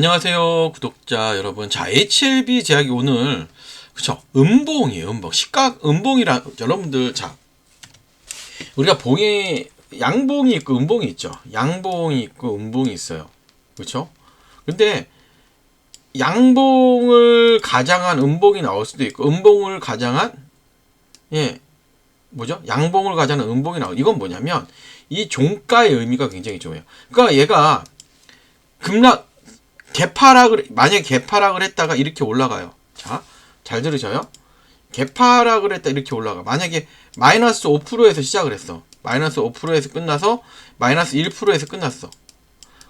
안녕하세요, 구독자 여러분. 자, HLB 제약이 오늘 그쵸 음봉이에요, 음봉. 시각 음봉이라 여러분들 자 우리가 봉에 양봉이 있고 음봉이 있죠. 양봉이 있고 음봉이 있어요. 그렇죠? 근데 양봉을 가장한 음봉이 나올 수도 있고 음봉을 가장한 예 뭐죠? 양봉을 가장한 음봉이 나오. 이건 뭐냐면 이 종가의 의미가 굉장히 좋아요. 그러니까 얘가 급락 개파락을 만약에 개파락을 했다가 이렇게 올라가요. 자, 잘 들으셔요. 개파락을 했다 이렇게 올라가. 만약에 마이너스 5%에서 시작을 했어. 마이너스 5%에서 끝나서 마이너스 1%에서 끝났어.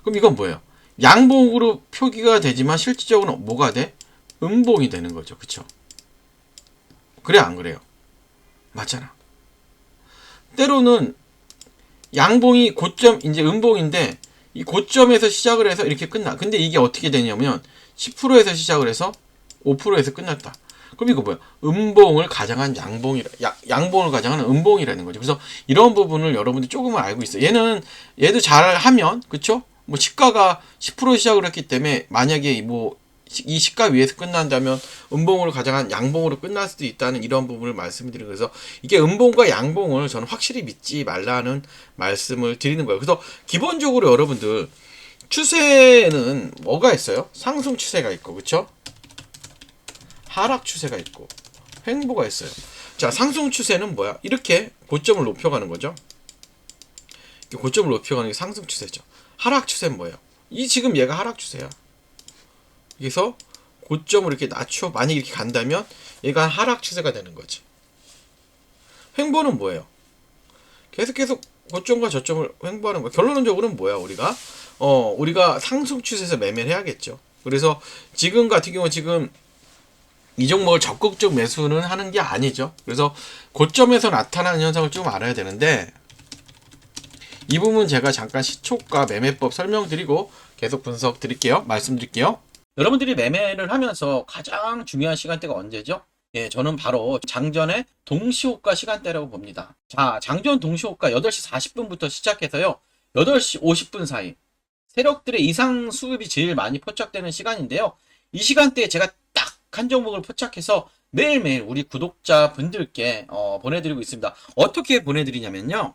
그럼 이건 뭐예요? 양봉으로 표기가 되지만 실질적으로 뭐가 돼? 음봉이 되는 거죠. 그쵸? 그래 안 그래요? 맞잖아. 때로는 양봉이 고점 이제 음봉인데 이 고점에서 시작을 해서 이렇게 끝나. 근데 이게 어떻게 되냐면 10%에서 시작을 해서 5%에서 끝났다. 그럼 이거 뭐야? 음봉을 가장한 양봉이라 야, 양봉을 가장한 음봉이라는 거죠. 그래서 이런 부분을 여러분들이 조금은 알고 있어요. 얘는 얘도 잘 하면 그쵸? 뭐 시가가 10% 시작을 했기 때문에 만약에 뭐 이 시가 위에서 끝난다면 음봉으로 가장한 양봉으로 끝날 수도 있다는 이런 부분을 말씀드리는 그래서 이게 음봉과 양봉을 저는 확실히 믿지 말라는 말씀을 드리는 거예요. 그래서 기본적으로 여러분들 추세는 뭐가 있어요? 상승 추세가 있고 그렇죠? 하락 추세가 있고 횡보가 있어요. 자, 상승 추세는 뭐야? 이렇게 고점을 높여가는 거죠. 고점을 높여가는 게 상승 추세죠. 하락 추세는 뭐예요? 이 지금 얘가 하락 추세야. 그래서 고점을 이렇게 낮춰 만약 이렇게 간다면 얘가 하락 추세가 되는 거지. 횡보는 뭐예요? 계속 계속 고점과 저점을 횡보하는 거야. 결론적으로는 뭐야 우리가? 어 우리가 상승 추세에서 매매를 해야겠죠. 그래서 지금 같은 경우 지금 이 종목을 적극적 매수는 하는 게 아니죠. 그래서 고점에서 나타나는 현상을 좀 알아야 되는데 이 부분 제가 잠깐 시초가 매매법 설명드리고 계속 분석 드릴게요. 말씀드릴게요. 여러분들이 매매를 하면서 가장 중요한 시간대가 언제죠? 예, 저는 바로 장전의 동시호가 시간대라고 봅니다. 자, 장전 동시호가 8시 40분부터 시작해서요. 8시 50분 사이. 세력들의 이상 수급이 제일 많이 포착되는 시간인데요. 이 시간대에 제가 딱 한 종목을 포착해서 매일매일 우리 구독자 분들께 어, 보내드리고 있습니다. 어떻게 보내드리냐면요.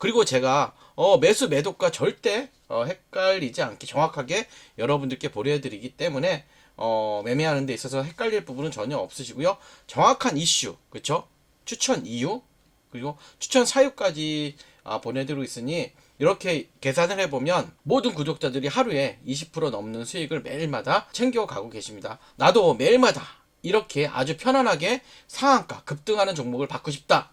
그리고 제가 어, 매수 매도가 절대 어, 헷갈리지 않게 정확하게 여러분들께 보내드리기 때문에 어, 매매하는 데 있어서 헷갈릴 부분은 전혀 없으시고요. 정확한 이슈, 그쵸? 추천 이유, 그리고 추천 사유까지 아, 보내드리고 있으니 이렇게 계산을 해보면 모든 구독자들이 하루에 20% 넘는 수익을 매일마다 챙겨가고 계십니다. 나도 매일마다 이렇게 아주 편안하게 상한가 급등하는 종목을 받고 싶다.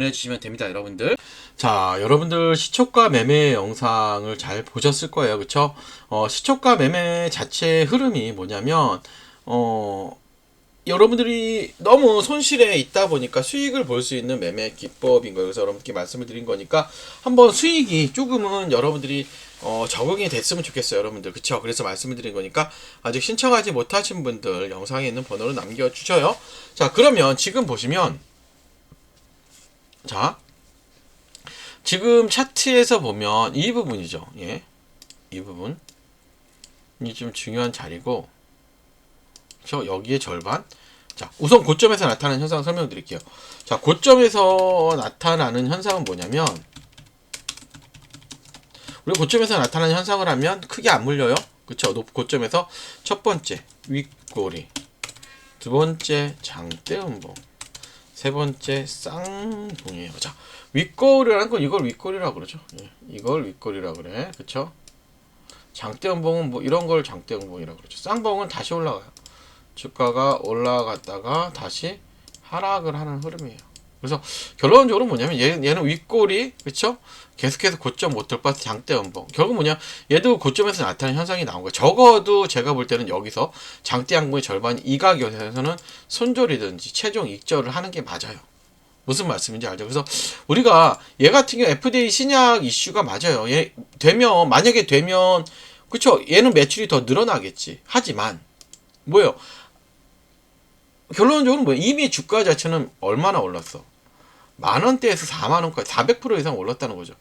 보내주시면 됩니다, 여러분들. 자, 여러분들 시초가 매매 영상을 잘 보셨을 거예요. 그쵸? 어, 시초가 매매 자체의 흐름이 뭐냐면, 어, 여러분들이 너무 손실에 있다 보니까 수익을 볼 수 있는 매매 기법인 거예요. 그래서 여러분께 말씀을 드린 거니까 한번 수익이 조금은 여러분들이 어, 적응이 됐으면 좋겠어요, 여러분들. 그쵸? 그래서 말씀을 드린 거니까 아직 신청하지 못하신 분들 영상에 있는 번호를 남겨주셔요. 자, 그러면 지금 보시면 자, 지금 차트에서 보면 이 부분이죠. 예. 이 부분. 이좀 중요한 자리고, 저 여기에 절반. 자, 우선 고점에서 나타나는 현상 설명드릴게요. 자, 고점에서 나타나는 현상은 뭐냐면, 우리 고점에서 나타나는 현상을 하면 크게 안 물려요. 그쵸? 높 고점에서 첫 번째 윗꼬리, 두 번째 장대 음봉, 세 번째 쌍봉이에요. 자, 윗꼬리라는 건 이걸 윗꼬리라고 그러죠. 예, 이걸 윗꼬리라고 그래. 그쵸? 장대음봉은 뭐 이런 걸 장대음봉이라고 그러죠. 쌍봉은 다시 올라가요. 주가가 올라갔다가 다시 하락을 하는 흐름이에요. 그래서 결론적으로 뭐냐면 얘, 얘는 윗꼬리 그쵸? 계속해서 고점 못 돌파해서 장대음봉. 결국 뭐냐? 얘도 고점에서 나타나는 현상이 나온 거예요. 적어도 제가 볼 때는 여기서 장대 양봉의 절반 이 가격에서는 손절이든지 최종 익절을 하는 게 맞아요. 무슨 말씀인지 알죠? 그래서 우리가 얘 같은 경우 FDA 신약 이슈가 맞아요. 얘 되면 만약에 되면 그쵸? 얘는 매출이 더 늘어나겠지. 하지만 뭐예요? 결론적으로 뭐예요? 이미 주가 자체는 얼마나 올랐어? 만 원대에서 4만 원까지 400% 이상 올랐다는 거죠.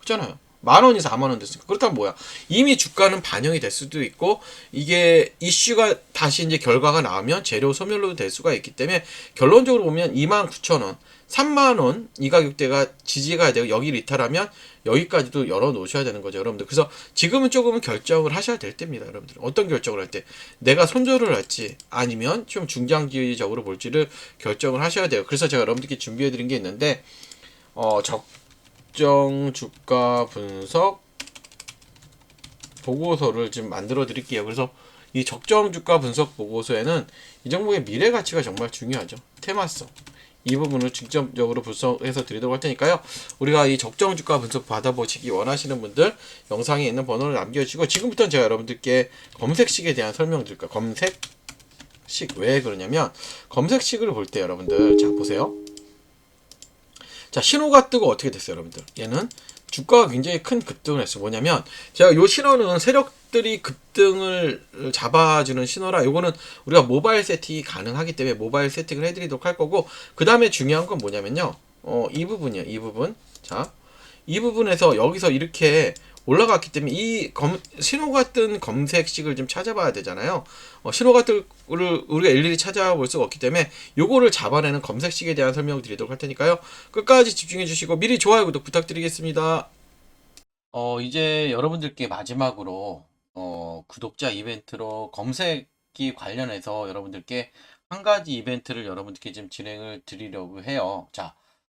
그렇잖아요. 만 원이 4만 원 됐으니까 그렇다면 뭐야? 이미 주가는 반영이 될 수도 있고 이게 이슈가 다시 이제 결과가 나오면 재료 소멸로 될 수가 있기 때문에 결론적으로 보면 2만 9천 원, 3만 원 이 가격대가 지지가 되고 여기를 이탈하면 여기까지도 열어 놓으셔야 되는 거죠, 여러분들. 그래서 지금은 조금은 결정을 하셔야 될 때입니다, 여러분들. 어떤 결정을 할 때 내가 손절을 할지 아니면 좀 중장기적으로 볼지를 결정을 하셔야 돼요. 그래서 제가 여러분들께 준비해 드린 게 있는데 어, 적 정 주가 분석 보고서를 지금 만들어 드릴게요. 그래서 이 적정 주가 분석 보고서에는 이 종목의 미래 가치가 정말 중요하죠. 테마성. 이 부분을 직접적으로 분석해서 드리도록 할 테니까요. 우리가 이 적정 주가 분석 받아보시기 원하시는 분들 영상에 있는 번호를 남겨주시고 지금부터는 제가 여러분들께 검색식에 대한 설명 드릴게요. 검색식 왜 그러냐면 검색식을 볼 때 여러분들 자 보세요. 자 신호가 뜨고 어떻게 됐어요 여러분들? 얘는 주가가 굉장히 큰 급등을 했어요. 뭐냐면 제가 요 신호는 세력들이 급등을 잡아주는 신호라 요거는 우리가 모바일 세팅이 가능하기 때문에 모바일 세팅을 해드리도록 할 거고 그 다음에 중요한 건 뭐냐면요. 어 이 부분이요 이 부분. 자 이 부분에서 여기서 이렇게 올라갔기 때문에 이 검, 신호가 뜬 검색식을 좀 찾아봐야 되잖아요. 어, 신호가 뜬 거를 우리가 일일이 찾아볼 수가 없기 때문에 요거를 잡아내는 검색식에 대한 설명을 드리도록 할 테니까요. 끝까지 집중해 주시고 미리 좋아요 구독 부탁드리겠습니다. 어, 이제 여러분들께 마지막으로 어, 구독자 이벤트로 검색기 관련해서 여러분들께 한 가지 이벤트를 여러분들께 지금 진행을 드리려고 해요. 자,